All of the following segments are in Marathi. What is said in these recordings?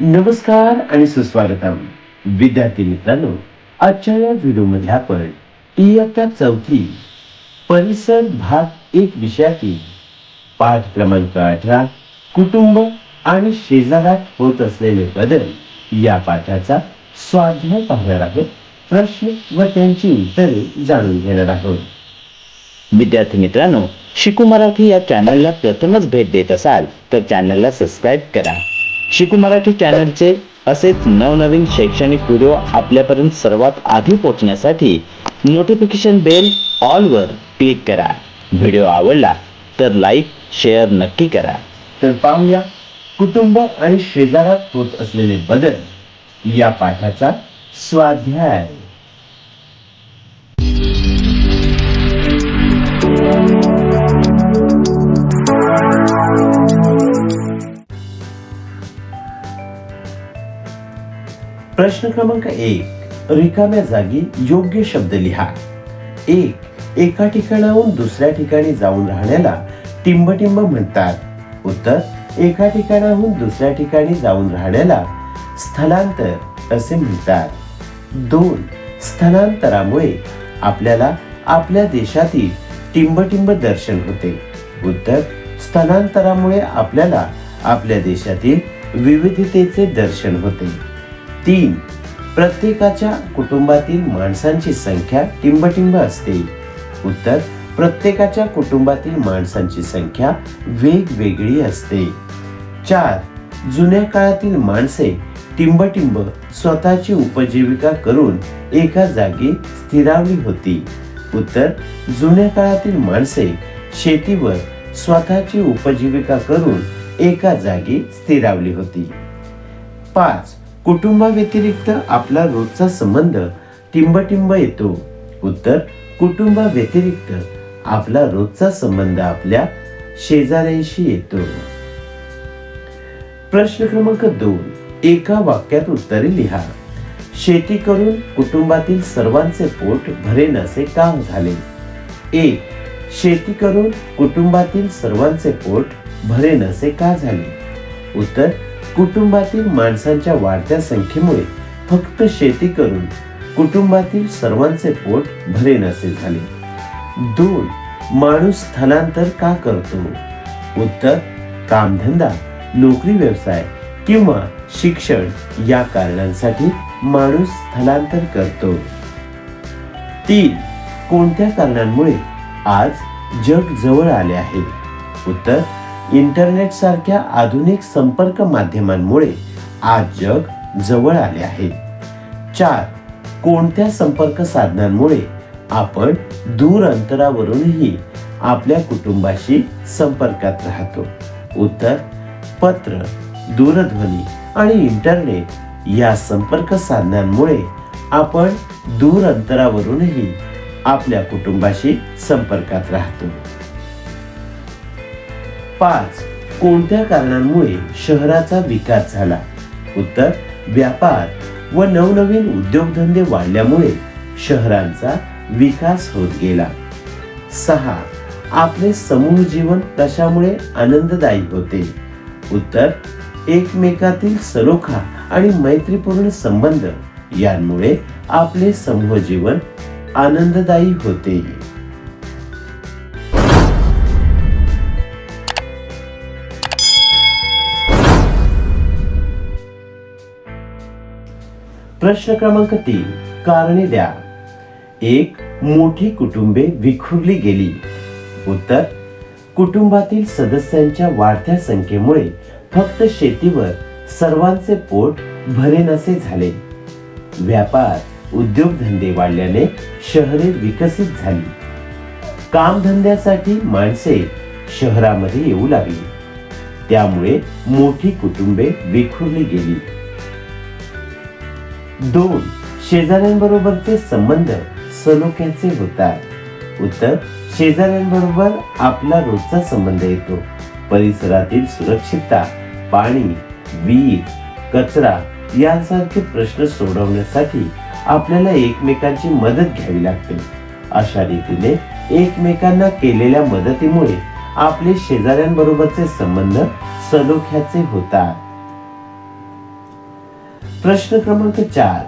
नमस्कार आणि सुस्वागतम. विद्यार्थी मित्रांनो आजच्या या व्हिडिओमध्ये आपण इयत्ता चौथी परिसर भाग एक विषयातील पाठ क्रमांक अठरा कुटुंब आणि शेजारात होत असलेले बदल या पाठाचा स्वाध्याय पाहणार आहोत. प्रश्न व त्यांची उत्तरे जाणून घेणार आहोत. विद्यार्थी मित्रांनो शिकू मराठी या चॅनलला प्रथमच भेट देत असाल तर चॅनलला सबस्क्राईब करा. शिकू मराठी चॅनलचे असेच नवनवीन शैक्षणिक व्हिडिओ आपल्यापर्यंत सर्वात आधी पोहोचण्यासाठी नोटिफिकेशन बेल ऑलवर क्लिक करा. व्हिडिओ आवडला तर लाईक शेअर नक्की करा. तर पाहूया कुटुंब आणि शेजारात होत असलेले बदल या पाठाचा स्वाध्याय. प्रश्न क्रमांक एक रिकाम्या जागी योग्य शब्द लिहा. एक एका ठिकाणाहून दुसऱ्या ठिकाणी जाऊन राहण्याला टिंबटिंब म्हणतात. उत्तर एका ठिकाणाहून दुसऱ्या ठिकाणी जाऊन राहण्याला स्थलांतर असे म्हणतात. दोन स्थलांतरामुळे आपल्याला आपल्या देशातील टिंबटिंब दर्शन होते. उत्तर स्थलांतरामुळे आपल्याला आपल्या देशातील विविधतेचे दर्शन होते. तीन. प्रत्येकाच्या कुटुंबातील माणसांची संख्या टिंबटिंब असते. उत्तर प्रत्येकाच्या कुटुंबातील माणसांची संख्या वेगवेगळी असते. चार. जुन्या काळातील माणसे टिंबटिंब स्वतःची उपजीविका करून एका जागी स्थिरावली होती. उत्तर जुन्या काळातील माणसे शेतीवर स्वतःची उपजीविका करून एका जागी स्थिरावली होती. पाच. कुटुंबाव्यतिरिक्त आपला रोजचा संबंध टिंबटिंब येतो. उत्तर कुटुंबाव्यतिरिक्त आपला रोजचा संबंध आपल्या शेजाऱ्यांशी येतो. प्रश्न क्रमांक दोन. एका वाक्यात उत्तरे लिहा. शेती करून कुटुंबातील सर्वांचे पोट भरेन असे काम झाले. एक. शेती करून कुटुंबातील सर्वांचे पोट भरेन असे का झाले? उत्तर कुटुंबातील माणसांच्या वाढत्या संख्येमुळे फक्त शेती करून कुटुंबातील सर्वांचे पोट भरेन नसे झाले. दोन माणूस स्थलांतर का करतो? उत्तर कामधंदा नोकरी व्यवसाय किंवा शिक्षण या कारणांसाठी माणूस स्थलांतर करतो. तीन कोणत्या कारणांमुळे आज जग जवळ आले आहे? उत्तर इंटरनेट सारख्या आधुनिक संपर्क माध्यमांमुळे आज जग जवळ आले आहे. चार कोणत्या संपर्क साधनांमुळे आपण दूर अंतरावरूनही आपल्या कुटुंबाशी संपर्कात राहतो? उत्तर पत्र दूरध्वनी आणि इंटरनेट या संपर्क साधनांमुळे आपण दूर अंतरावरूनही आपल्या कुटुंबाशी संपर्कात राहतो. पाच कोणत्या कारणांमुळे शहराचा विकास झाला? उत्तर व्यापार व नवनवीन उद्योगधंदे वाढल्यामुळे शहरांचा विकास होत गेला. सहा आपले समूह जीवन कशामुळे आनंददायी होते? उत्तर एकमेकातील सलोखा आणि मैत्रीपूर्ण संबंध यांमुळे आपले समूह जीवन आनंददायी होते. प्रश्न क्रमांक तीन कारणे द्या. एक मोठी कुटुंबे विखुरली गेली. उत्तर कुटुंबातील सदस्यांच्या वाढत्या संख्येमुळे फक्त शेतीवर सर्वांचे पोट भरेनसे झाले. व्यापार उद्योगधंदे वाढल्याने शहरे विकसित झाली. कामधंद्यासाठी माणसे शहरामध्ये येऊ लागली. त्यामुळे मोठी कुटुंबे विखुरली गेली. दोन शेजाऱ्यांबरोबरचे संबंध सलोख्याचे होतात. उत्तर शेजाऱ्यांबरोबर आपला रोजचा संबंध येतो. परिसरातील सुरक्षितता पाणी वीज कचरा यांसारखे प्रश्न सोडवण्यासाठी आपल्याला एकमेकांची मदत घ्यावी लागते. अशा रीतीने एकमेकांना केलेल्या मदतीमुळे आपले शेजाऱ्यांबरोबरचे संबंध सलोख्याचे होतात. प्रश्न क्रमांक चार.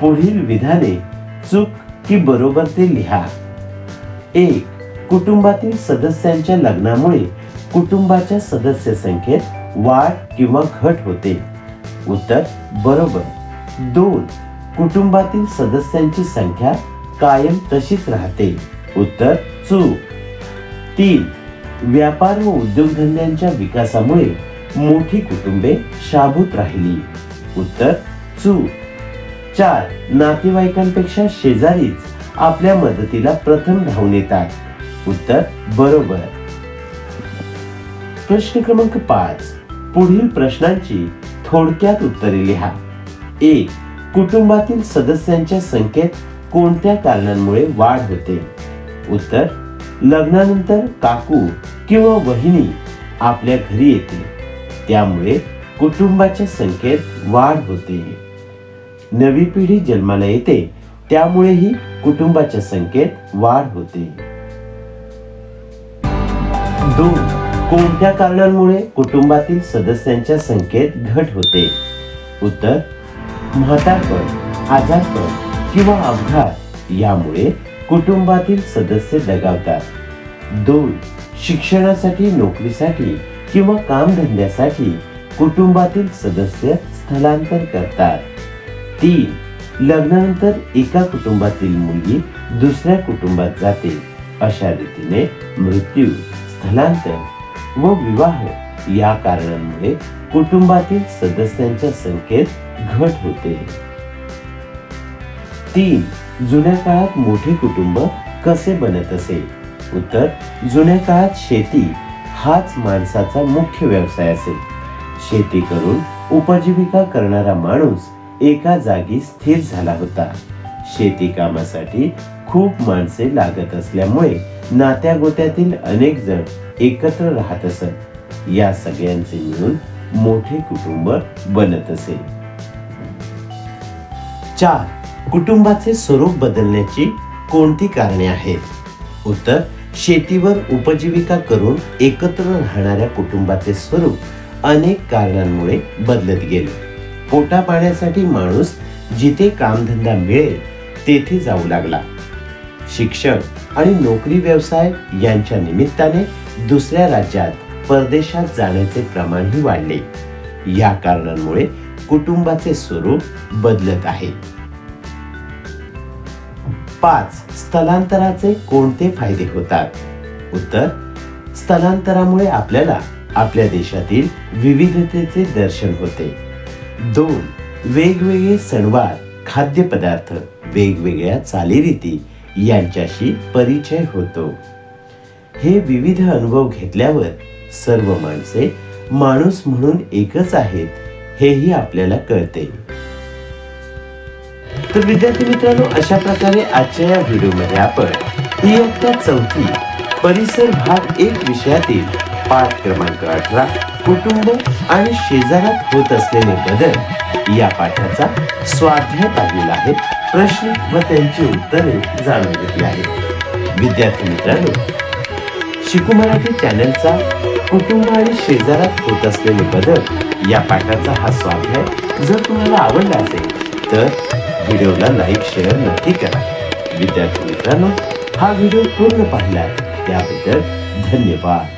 पुढील विधाने चूक की बरोबर ते लिहा. एक कुटुंबातील सदस्यांच्या लग्नामुळे कुटुंबाच्या सदस्य संख्येत वाढ किंवा घट होते. उत्तर बरोबर. दोन कुटुंबातील सदस्यांची संख्या कायम तशीच राहते. उत्तर चूक. तीन व्यापार व उद्योगधंद्यांच्या विकासामुळे मोठी कुटुंबे शाबूत राहिली. उत्तर चूक चार नातेवाईकांपेक्षा शेजारीच आपल्या मदतीला प्रथम धावून येतात. उत्तर बरोबर. प्रश्न क्रमांक पाच. पुढील प्रश्नांची थोडक्यात उत्तरे लिहा. एक कुटुंबातील सदस्यांच्या संख्येत कोणत्या कारणांमुळे वाढ होते? उत्तर लग्नानंतर काकू किंवा वहिनी आपल्या घरी येते त्यामुळे कुटुंबाच्या संख्येत वाढ होते. नवी पिढी जन्माला येते त्यामुळेही कुटुंबाच्या संख्येत वाढ होते. दोन कोणत्या कारणांमुळे कुटुंबातील सदस्यांच्या संख्येत घट होते? उत्तर म्हातारपण आजारपण किंवा अपघात यामुळे कुटुंबातील सदस्य दगावतात. दोन शिक्षणासाठी नोकरीसाठी किंवा कामधंद्यासाठी कुटुंबातील सदस्य स्थलांतर करतात. तीन. लग्नानंतर एका कुटुंबातील मुलगी दुसऱ्या कुटुंबात जाते. अशा रीतीने मृत्यू स्थलांतर व विवाह या कारणांमुळे कुटुंबातील सदस्यांच्या संख्येत घट होते. तीन. जुन्या काळात मोठे कुटुंब कसे बनत असे? उत्तर. जुन्या काळात शेती हाच माणसाचा मुख्य व्यवसाय असेल शेती करून उपजीविका करणारा माणूस एका जागी स्थिर झाला होता. शेती कामासाठी खूप माणसे लागत असल्यामुळे नात्या गोत्यातील अनेक जण एकत्र राहत असत. या सगळ्यांचे मिळून मोठे कुटुंब बनत असे. चार. कुटुंबाचे स्वरूप बदलण्याची कोणती कारणे आहेत? उत्तर. शेतीवर उपजीविका करून एकत्र राहणाऱ्या कुटुंबाचे स्वरूप अनेक कारणांमुळे बदलत गेले. पोटा पाण्यासाठी माणूस जिथे कामधंदा मिळेल तेथे जाऊ लागला. शिक्षण आणि नोकरी व्यवसाय यांच्या निमित्ताने दुसऱ्या राज्यात परदेशात जाण्याचे प्रमाणही वाढले. या कारणांमुळे कुटुंबाचे स्वरूप बदलत आहे. पाच स्थलांतराचे कोणते फायदे होतात? उत्तर स्थलांतरामुळे आपल्याला आपल्या देशातील विविधतेचे दर्शन होते. दोन वेगवेगळे सणवार खाद्यपदार्थ वेगवेगळ्या चालीरीती यांच्याशी परिचय होतो. हे विविध अनुभव घेतल्यावर सर्व माणसे माणूस म्हणून एकच आहेत हेही आपल्याला कळते. तर विद्यार्थी मित्रांनो अशा प्रकारे आजच्या या व्हिडिओमध्ये आपण इयत्ता चौथी परिसर भाग एक विषयातील पाठ क्रमांक अठरा कुटुंब आणि शेजारात होत असलेले बदल या पाठाचा स्वाध्याय पाहिलेला आहे. प्रश्न व त्यांची उत्तरे जाणून घेतली आहेत. विद्यार्थी मित्रांनो शिकू मराठी चॅनलचा कुटुंब आणि शेजारात होत असलेले बदल या पाठाचा हा स्वाध्याय जर तुम्हाला आवडला असेल तर व्हिडिओला लाईक शेअर नक्की करा. विद्यार्थी मित्रांनो हा व्हिडिओ पूर्ण पाहिला त्याबद्दल धन्यवाद.